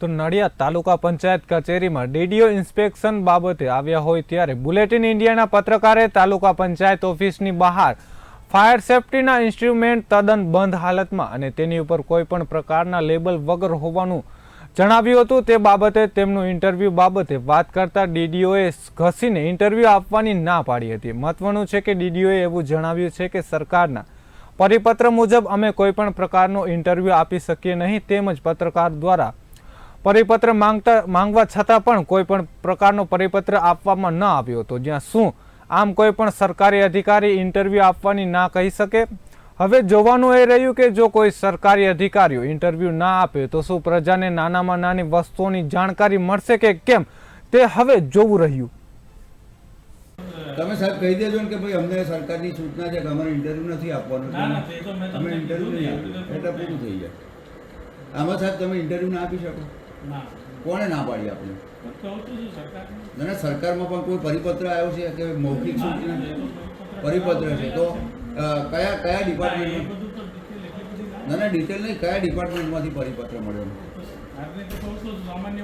તો નડિયાદ તાલુકા પંચાયત કચેરીમાં DDO inspection બાબતે આવ્યા હોય ત્યારે બુલેટિન ઇન્ડિયાના પત્રકારે તાલુકા પંચાયત ઓફિસની બહાર ફાયર સેફટીના ઇન્સ્ટ્રુમેન્ટ તદ્દન બંધ હાલતમાં અને તેની ઉપર કોઈ પણ પ્રકારના લેબલ વગર હોવાનું જણાવ્યું હતું. તે બાબતે તેમનું ઇન્ટરવ્યૂ બાબતે વાત કરતા ડીડીઓએ ઘસીને ઇન્ટરવ્યૂ આપવાની ના પાડી હતી. મહત્વનું છે કે ડીડીઓએ એવું જણાવ્યું છે કે સરકારના પરિપત્ર મુજબ અમે કોઈ પણ પ્રકારનો ઇન્ટરવ્યૂ આપી શકીએ નહીં તેમજ પત્રકાર દ્વારા પરિપત્ર માંગતા માંગવા છતાં પણ કોઈ પણ પ્રકારનો પરિપત્ર આપવામાં ન આવ્યો હતો. જ્યાં શું? આમ કોઈ પણ સરકારી અધિકારી ઇન્ટરવ્યૂ આપવાની ના કહી શકે? હવે જોવાનું એ રહ્યું કે જો કોઈ સરકારી અધિકારીઓ ઇન્ટરવ્યૂ ના આપે તો શું પ્રજાને નાનામાં નાની વસ્તુઓની જાણકારી મળશે કે કેમ? તે હવે જોવું રહ્યું. તમે સાહેબ કહી દેજો ને કે ભાઈ અમને સરકારની સૂચના છે કે અમારે ઇન્ટરવ્યુ નથી આપવાનું. ના, ના, તે તો મેં અમે તમને ઇન્ટરવ્યુ નહીં ને, આપીએ. એટલે પૂરું થઈ જાય. આમાં સાહેબ તમે ઇન્ટરવ્યુ ના આપી શકો. કોણે ના પાડી આપણે. ના ના સરકારમાં પણ કોઈ પરિપત્ર આવ્યો છે કે મૌખિક સૂચના? પરિપત્ર છે. તો કયા કયા ના, એ ડિપાર્ટમેન્ટ બધું તો detail એટલી બધી ના. ના ડિટેલ નહીં. કયા ડિપાર્ટમેન્ટમાંથી પરિપત્ર મળ્યો? સામાન્ય